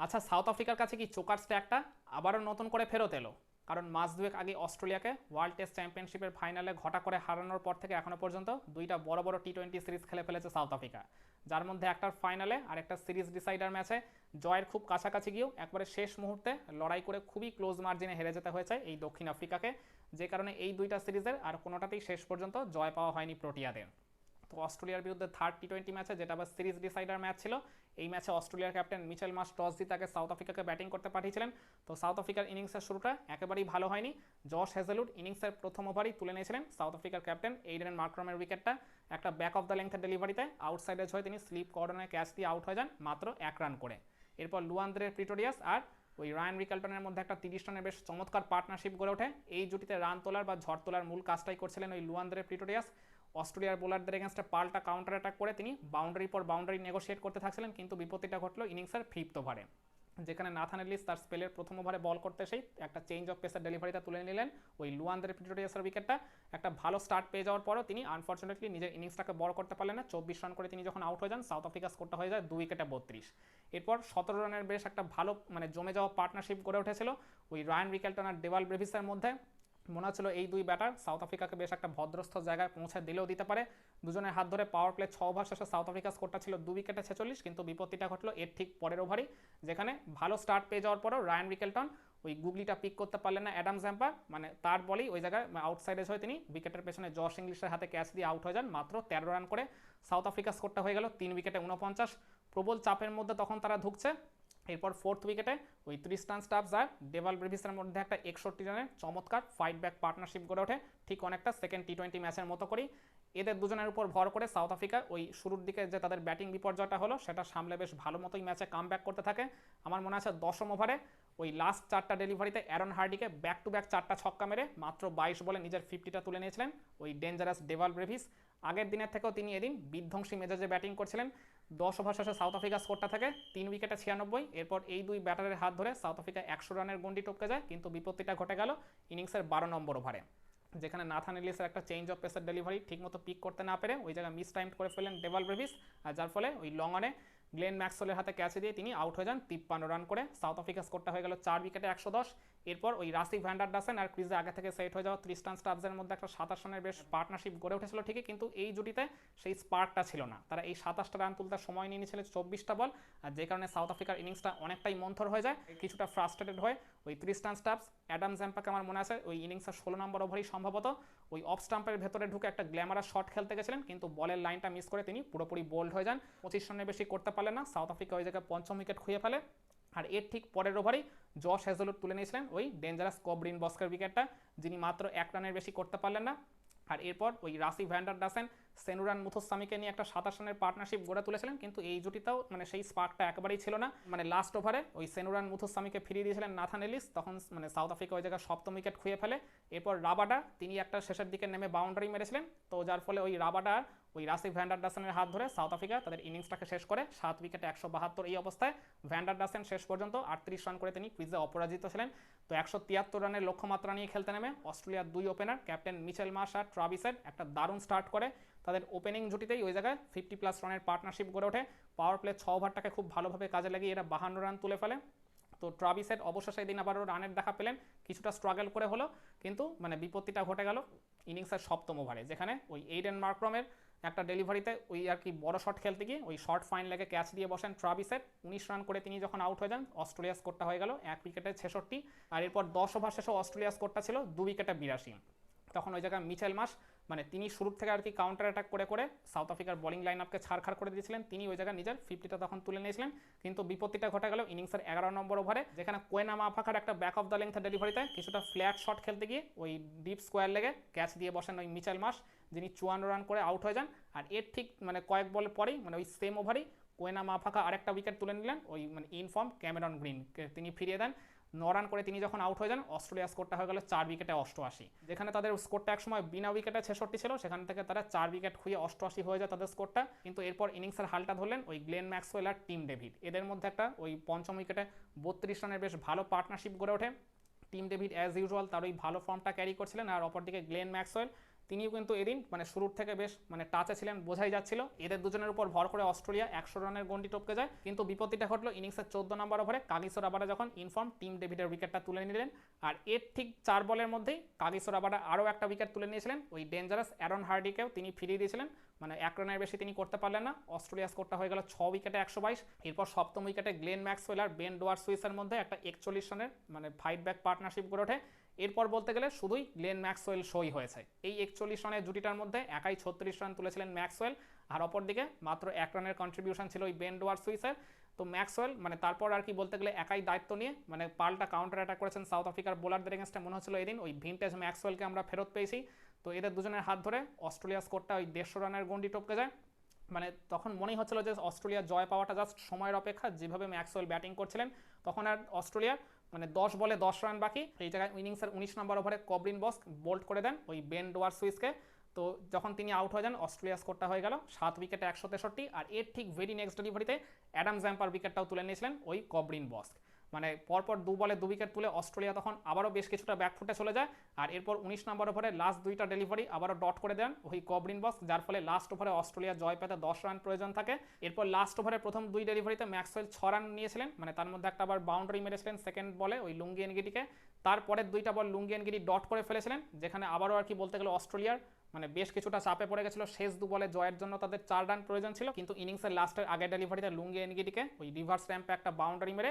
আচ্ছা সাউথ আফ্রিকার কাছে কি চোকার স্ট্যাকটা আবারও নতুন করে ফেরত এলো? কারণ মাস দুয়েক আগে অস্ট্রেলিয়াকে ওয়ার্ল্ড টেস্ট চ্যাম্পিয়নশিপের ফাইনালে ঘটা করে হারানোর পর থেকে এখনও পর্যন্ত দুইটা বড় বড় টি টোয়েন্টি সিরিজ খেলে ফেলেছে সাউথ আফ্রিকা। যার মধ্যে একটার ফাইনালে আর একটা সিরিজ ডিসাইডার ম্যাচে জয়ের খুব কাছাকাছি গিয়েও একবারে শেষ মুহূর্তে লড়াই করে খুবই ক্লোজ মার্জিনে হেরে যেতে হয়েছে এই দক্ষিণ আফ্রিকাকে। যে কারণে এই দুইটা সিরিজের আর কোনোটাতেই শেষ পর্যন্ত জয় পাওয়া হয়নি প্রোটিয়াদের। তো অস্ট্রেলিয়ার বিরুদ্ধে থার্ড টি টোয়েন্টি ম্যাচে যেটা আবার সিরিজ ডিসাইডার ম্যাচ ছিল, এই ম্যাচে অস্ট্রেলিয়ার ক্যাপ্টেন মিচেল মাস টস দিয়ে তাকে সাউথ আফ্রিকাকে ব্যাটিং করতে পাঠিয়েছিলেন। তো সাউথ আফ্রিকার ইনিংসের শুরুটা একেবারেই ভালো হয়নি। জশ হেজেলুড ইনিংসের প্রথম ওভারই তুলে নিয়েছিলেন সাউথ আফ্রিকার ক্যাপ্টেন এইডেন মার্ক্রমের উইকেটটা একটা ব্যাক অফ দ্য লেন্থের ডেলিভারিতে আউটসাইডে হয়ে তিনি স্লিপ কর্ডনে ক্যাচ দিয়ে আউট হয়ে যান মাত্র এক রান করে। এরপর লুয়ান্দ্রের প্রিটোরিয়াস আর ওই রায়ান রিকাল্টনের মধ্যে একটা তিরিশ রানের বেশ চমৎকার পার্টনারশিপ গড়ে ওঠে। এই জুটিতে রান তোলার বা ঝড় তোলার মূল কাজটাই করছিলেন ওই লুয়ান্দ্রের প্রিটোরিয়াস। অস্ট্রেলিয়ার বোলারদের এগেনস্টে পাল্টা কাউন্টার অ্যাটাক করে তিনি বাউন্ডারি পর বাউন্ডারি নেগোশিয়েট করতে থাকছিলেন, কিন্তু বিপত্তিটা ঘটলো ইনিংসের ফিফথ ওভারে যেখানে নাথান এলিস তার স্পেলের প্রথম ওভারে বল করতে সেই একটা চেঞ্জ অফ পেসার ডেলিভারিটা তুলে নিলেন। ওই লুয়ান্দের প্রিটোরিয়াসের উইকেটটা একটা ভালো স্টার্ট পেয়ে যাওয়ার পরও তিনি আনফর্চুনেটলি নিজের ইনিংসটাকে বড় করতে পারলেন না। চব্বিশ রান করে তিনি যখন আউট হয়ে যান সাউথ আফ্রিকা স্কোরটা হয়ে যায় দুই উইকেটে বত্রিশ। এরপর সতেরো রানের বেশ একটা ভালো মানে জমে যাওয়া পার্টনারশিপ গড়ে উঠেছিল। ওই রায়ান রিকেলটন আর ডেভাল ব্রেভিসের মধ্যে মনে হচ্ছিল এই দুই ব্যাটার সাউথ আফ্রিকাকে বেশ একটা ভদ্রস্থ জায়গায় পৌঁছে দিলেও দিতে পারে। দুজনের হাত ধরে পাওয়ার প্লে ছ ওভার শেষে সাউথ আফ্রিকা স্কোরটা ছিল দু উইকেটে ছেচল্লিশ, কিন্তু বিপত্তিটা ঘটলো এর ঠিক পরের ওভারই যেখানে ভালো স্টার্ট পেয়ে যাওয়ার পরও রায়ান রিকেলটন ওই গুগলিটা পিক করতে পারলেন না অ্যাডাম জ্যাম্পার মানে তার বলেই ওই জায়গায় আউটসাইডে হয়ে তিনি উইকেটের পেছনে জশ ইংলিশের হাতে ক্যাচ দিয়ে আউট হয়ে যান, মাত্র তেরো রান করে। সাউথ আফ্রিকা স্কোরটা হয়ে গেল তিন উইকেটে উনপঞ্চাশ। প্রবল চাপের মধ্যে তখন তারা ঢুকছে। এরপর ফোর্থ উইকেটে ওই ত্রিশ রান স্টাফ যায় দেওয়াল ব্রেভিসের মধ্যে একটা একষট্টি রানের চমৎকার ফাইট ব্যাক পার্টনারশিপ গড়ে ওঠে। ঠিক অনেকটা সেকেন্ড টি টোয়েন্টি ম্যাচের মতো করি এদের দুজনের উপর ভর করে সাউথ আফ্রিকা ওই শুরুর দিকে যে তাদের ব্যাটিং বিপর্যয়টা হলো, সেটা সামলে বেশ ভালো মতোই ম্যাচে কাম করতে থাকে। আমার মনে আছে দশম ওভারে ওই লাস্ট চারটা ডেলিভারিতে অ্যারন হার্ডিকে ব্যাক টু ব্যাক চারটা ছক্কা মেরে মাত্র বাইশ বলে নিজের ফিফটিটা তুলে নিয়েছিলেন। ওই ডেঞ্জারাস ডেভাল ব্রেভিস আগের দিনের থেকেও তিনি এদিন বিধ্বংসী মেজাজে ব্যাটিং করছিলেন। দশ ওভার শেষে সাউথ আফ্রিকা স্কোরটা থাকে তিন উইকেটে ছিয়ানব্বই। এরপর এই দুই ব্যাটারের হাত ধরে সাউথ আফ্রিকা একশো রানের গন্ডি টপকে যায়, কিন্তু বিপত্তিটা ঘটে গেল ইনিংসের বারো নম্বর ওভারে। যেখানে নাথান এলিসের একটা চেঞ্জ অফ পেসার ডেলিভারি ঠিকমতো পিক করতে না পেরে ওই জায়গায় মিস টাইম করে ফেললেন ডেভাল ব্রেভিস আর যার ফলে ওই লং অনে গ্লেন ম্যাক্সওয়েলের হাতে ক্যাচে দিয়ে তিনি আউট হয়ে যান তিপ্পান্ন রান করে। সাউথ আফ্রিকা স্কোরটা হয়ে গেল চার উইকেটে একশো দশ। এরপর ওই রাসি ভ্যান্ডার ডাসেন আর ক্রিজে আগে থেকে সেট হয়ে যাওয়া ত্রিস্টান স্টাফসের মধ্যে একটা সাতাশ রানের বেশ পার্টনারশিপ গড়ে উঠেছিল ঠিকই, কিন্তু এই জুটিতে সেই স্পার্কটা ছিল না। তারা এই সাতাশটা রান তুলতে সময় নিয়ে নিয়েছিল চব্বিশটা বল, আর যে কারণে সাউথ আফ্রিকার ইনিংসটা অনেকটাই মন্থর হয়ে যায়, কিছুটা ফ্রাস্ট্রেটেড হয়ে ওই ত্রিস্টান স্টাফস অ্যাডাম জ্যাম্পাকে আমার মনে আছে ওই ইনিংসের ষোলো নম্বর ওভারই সম্ভবত। ওই অফ স্টাম্পের ভেতরে ঢুকে একটা গ্ল্যামারাস শট খেলতে গেছিলেন, কিন্তু বলের লাইনটা মিস করে তিনি পুরোপুরি বোল্ড হয়ে যান। পঁচিশ রানের বেশি করতে পারলেন না সাউথ আফ্রিকা ওই জায়গায় পঞ্চম উইকেট খুঁয়ে ফেলে। আর এর ঠিক পরের ওভারেই জশ হ্যাজলুট তুলে নিয়েছিলেন ওই ডেঞ্জারাস কবরিন বস্কার উইকেটটা যিনি মাত্র এক রানের বেশি করতে পারলেন না। আর এরপর ওই Rassie van der Dussen Senuran মুথোস্বামীকে নিয়ে একটা সাতাশ রানের পার্টনারশিপ গড়ে তুলেছিলেন, কিন্তু এই জুটিটাও মানে সেই স্পার্কটা একেবারেই ছিল না। মানে লাস্ট ওভারে ওই সেনুরান মুথোস্বামীকে ফিরিয়ে দিয়েছিলেন নাথান এলিস, তখন মানে সাউথ আফ্রিকা ওই জায়গায় সপ্তম উইকেট খুঁয়ে ফেলে। এরপর রাবাডা, তিনি একটা শেষের দিকে নেমে বাউন্ডারি মেরেছিলেন। তো যার ফলে ওই রাবাডা ওই রাসি ভ্যান্ডার ডাসেনের হাত ধরে সাউথ আফ্রিকা তাদের ইনিংসটাকে শেষ করে সাত উইকেটে একশো বাহাত্তর এই অবস্থায় ভ্যান্ডার ডাসেন শেষ পর্যন্ত আটত্রিশ রান করে তিনি ক্রিজে অপরাজিত ছিলেন। তো একশো তিয়াত্তর রানের লক্ষ্যমাত্রা নিয়ে খেলতে নেমে অস্ট্রেলিয়ার দুই ওপেনার ক্যাপ্টেন মিচেল মাস আর ট্রাভিসের একটা দারুণ স্টার্ট করে। তাদের ওপেনিং জুটিতেই ওই জায়গায় ফিফটি প্লাস রানের পার্টনারশিপ গড়ে ওঠে। পাওয়ার প্লে ছ ওভারটাকে খুব ভালোভাবে কাজে লাগিয়ে এরা বাহান্ন রান তুলে ফেলে। তো ট্রাভিসের অবশেষে দিন আবারও রানের দেখা পেলেন। কিছুটা স্ট্রাগল করে হলো, কিন্তু মানে বিপত্তিটা ঘটে গেল। ইনিংসের সপ্তম ওভারে, যেখানে ওই এইডেন মার্ক্রমের একটা ডেলিভারিতে ওই আর কি বড় শট খেলতে গিয়ে ওই শর্ট ফাইন লেগে ক্যাচ দিয়ে বসেন ট্রাভিসের উনিশ রান করে তিনি যখন আউট হয়ে যান অস্ট্রেলিয়া স্কোরটা হয়ে গেল, এক উইকেটে ছেষট্টি। আর এরপর দশ ওভার শেষে অস্ট্রেলিয়া স্কোরটা ছিল দু উইকেটে বিরাশি। তখন ওই জায়গায় মিচেল মাস মানে তিনি শুরুর থেকে আর কি কাউন্টার অ্যাটাক করে করে সাউথ আফ্রিকার বোলিং লাইন আপকে ছাড়খাড় করে দিয়েছিলেন। তিনি ওই জায়গায় নিজের ফিফটিটা তখন তুলে নিয়েছিলেন। কিন্তু বিপত্তিটা ঘটে গেল ইনিংসের এগারো নম্বর ওভারে যেখানে কোয়েনা মাফাকার একটা ব্যাক অফ দ্য লেন্থের ডেলিভারিতে কিছুটা ফ্ল্যাট শট খেলতে গিয়ে ওই ডিপ স্কোয়ার লেগে ক্যাচ দিয়ে বসেন ওই মিচেল মাস, যিনি চুয়ান্ন রান করে আউট হয়ে যান। আর এর ঠিক মানে কয়েক বল পরেই মানে ওই সেম ওভারেই কোয়েনা মাফাকা আরেকটা উইকেট তুলে নিলেন ওই মানে ইনফর্ম ক্যামেরন গ্রিন তিনি ফিরিয়ে দেন। ন রান করে তিনি যখন আউট হয়ে যান অস্ট্রেলিয়া স্কোরটা হয়ে গেল চার উইকেটে অষ্টআশি। যেখানে তাদের স্কোরটা একসময় বিনা উইকেটে ছেষট্টি ছিল, সেখান থেকে তারা চার উইকেট খুঁয়ে অষ্টআশি হয়ে যায় তাদের স্কোরটা। কিন্তু এরপর ইনিংসের হালটা ধরলেন ওই গ্লেন ম্যাক্সওয়েল আর টিম ডেভিড। এদের মধ্যে একটা ওই পঞ্চম উইকেটে বত্রিশ রানের বেশ ভালো পার্টনারশিপ গড়ে ওঠে। টিম ডেভিড, অ্যাজ ইউজুয়াল, তার ওই ভালো ফর্মটা ক্যারি করছিলেন আর অপরদিকে গ্লেন ম্যাক্সওয়েল। তিনিও কিন্তু এদিন মানে শুরুর থেকে বেশ মানে টাচে ছিলেন, বোঝাই যাচ্ছিল। এদের দুজনের উপর ভর করে অস্ট্রেলিয়া একশো রানের গন্ডি টপকে যায়। কিন্তু বিপত্তিটা ঘটলো ইনিংসের চোদ্দ নম্বর ওভারে কাগিসোর আবারা যখন ইনফর্ম টিম ডেভিডের উইকেটটা তুলে নিলেন। আর এর ঠিক চার বলের মধ্যেই কাগিসোর আবারা আরও একটা উইকেট তুলে নিয়েছিলেন। ওই ডেঞ্জারাস অ্যারন হার্ডিকেও তিনি ফিরিয়ে দিয়েছিলেন। মানে এক রানের বেশি তিনি করতে পারলেন না। অস্ট্রেলিয়া স্কোরটা হয়ে গেল ছ উইকেটে একশো বাইশ। এরপর সপ্তম উইকেটে গ্লেন ম্যাক্সওয়েল আর বেন ডোয়ার সুইসের মধ্যে একটা একচল্লিশ রানের মানে ফাইট ব্যাক পার্টনারশিপ গড়ে ওঠে। এরপর বলতে গেলে শুধুই গ্লেন ম্যাক্সওয়েল সই হয়েছে। এই একচল্লিশ রানের জুটিটার মধ্যে একাই ছত্রিশ রান তুলেছিলেন ম্যাক্সওয়েল। আর অপরদিকে মাত্র এক রানের কন্ট্রিবিউশন ছিল ওই বেন ডোয়ার সুইসের। তো ম্যাক্সওয়েল মানে তারপর আর কি বলতে গেলে একাই দায়িত্ব নিয়ে মানে পাল্টা কাউন্টার অ্যাটাক করেছেন সাউথ আফ্রিকার বোলারদের এগেনস্টে মনে হচ্ছিল এদিন ওই ভিনটেজ ম্যাক্সওয়েলকে আমরা ফেরত পেয়েছি। তো এদের দুজনের হাত ধরে অস্ট্রেলিয়া স্কোরটা ওই দেড়শো রানের গন্ডি টপকে যায়। মানে তখন মনেই হচ্ছিল যে অস্ট্রেলিয়া জয় পাওয়াটা জাস্ট সময়ের অপেক্ষা, যেভাবে ম্যাক্সওয়েল ব্যাটিং করছিলেন, তখন আর অস্ট্রেলিয়ার মানে দশ বলে দশ রান বাকি। এই জায়গায় ইনিংসের উনিশ নম্বর ওভারে কবরিন বস্ক বোল্ট করে দেন ওই বেন ডোয়ার সুইসকে তো যখন তিনি আউট হয়ে যান, অস্ট্রেলিয়া স্কোরটা হয়ে গেল, সাত উইকেটে একশো তেষট্টি, আর এর ঠিক ভেরি নেক্সট ডেলিভারিতে অ্যাডাম জ্যাম্পার উইকেটটাও তুলে নিয়েছিলেন ওই কবরিন বস্ক। মানে পরপর দু বলে, দু উইকেট তুলে অস্ট্রেলিয়া তখন আবারও বেশ কিছুটা ব্যাকফুটে চলে যায়। আর এরপর উনিশ নম্বর ওভারে লাস্ট দুইটা ডেলিভারি আবারও ডট করে দেন ওই কবরিন বক্স, যার ফলে লাস্ট ওভারে অস্ট্রেলিয়া জয় পেতে দশ রান প্রয়োজন থাকে। এরপর লাস্ট ওভারে প্রথম দুই ডেলিভারিতে ম্যাক্সওয়েল ছ রান নিয়েছিলেন মানে তার মধ্যে একটা আবার বাউন্ডারি মেরেছিলেন সেকেন্ড বলে ওই লুঙ্গি এনগিটিকে। তারপরের দুইটা বল লুঙ্গি এনগিটি ডট করে ফেলেছিলেন, যেখানে আবারও আর কি বলতে গেলে অস্ট্রেলিয়ার মানে বেশ কিছুটা চাপে পড়ে গেছিল। শেষ দু বলে জয়ের জন্য তাদের চার রান প্রয়োজন ছিল, কিন্তু ইনিংসের লাস্টের আগের ডেলিভারিতে লুঙ্গি এনগিটিকে ওই রিভার্স র্যাম্পে একটা বাউন্ডারি মেরে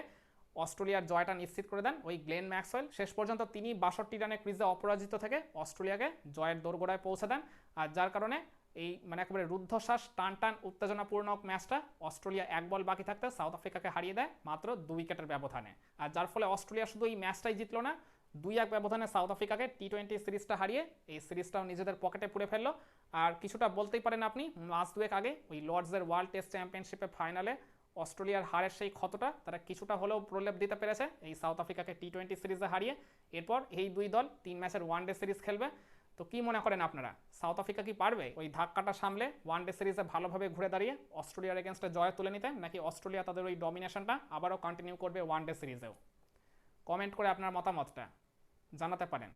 অস্ট্রেলিয়ার জয়টা নিশ্চিত করে দেন ওই গ্লেন ম্যাক্সওয়েল। শেষ পর্যন্ত তিনি বাষট্টি রানে ক্রিজে অপরাজিত থেকে অস্ট্রেলিয়াকে জয়ের দোরগোড়ায় পৌঁছে দেন। আর যার কারণে এই মানে একেবারে রুদ্ধশ্বাস টান টান উত্তেজনাপূর্ণ ম্যাচটা অস্ট্রেলিয়া এক বল বাকি থাকতে সাউথ আফ্রিকাকে হারিয়ে দেয় মাত্র দুই উইকেটের ব্যবধানে। আর যার ফলে অস্ট্রেলিয়া শুধু এই ম্যাচটাই জিতলো না, দুই এক ব্যবধানে সাউথ আফ্রিকাকে টি টোয়েন্টি সিরিজটা হারিয়ে এই সিরিজটাও নিজেদের পকেটে পুরে ফেলল। আর কিছুটা বলতেই পারেন আপনি, মাস দুয়েক আগে ওই লর্ডসের ওয়ার্ল্ড টেস্ট চ্যাম্পিয়নশিপে ফাইনালে অস্ট্রেলিয়ার হারের সেই ক্ষতটা, তারা কিছুটা হলেও প্রলেপ দিতে পেরেছে। এই সাউথ আফ্রিকাকে টি টোয়েন্টি সিরিজে হারিয়ে এরপর এই দুই দল তিন ম্যাচের ওয়ান ডে সিরিজ খেলবে। তো কি মনে করেন আপনারা? সাউথ আফ্রিকা কি পারবে ওই ধাক্কাটা সামলে ওয়ান ডে সিরিজে ভালোভাবে ঘুরে দাঁড়িয়ে অস্ট্রেলিয়ার এগেনস্টে জয় তুলে নিতে, নাকি অস্ট্রেলিয়া তাদের ওই ডমিনেশনটা আবারও কন্টিনিউ করবে ওয়ান ডে সিরিজেও কমেন্ট করে আপনার মতামতটা জানাতে পারেন।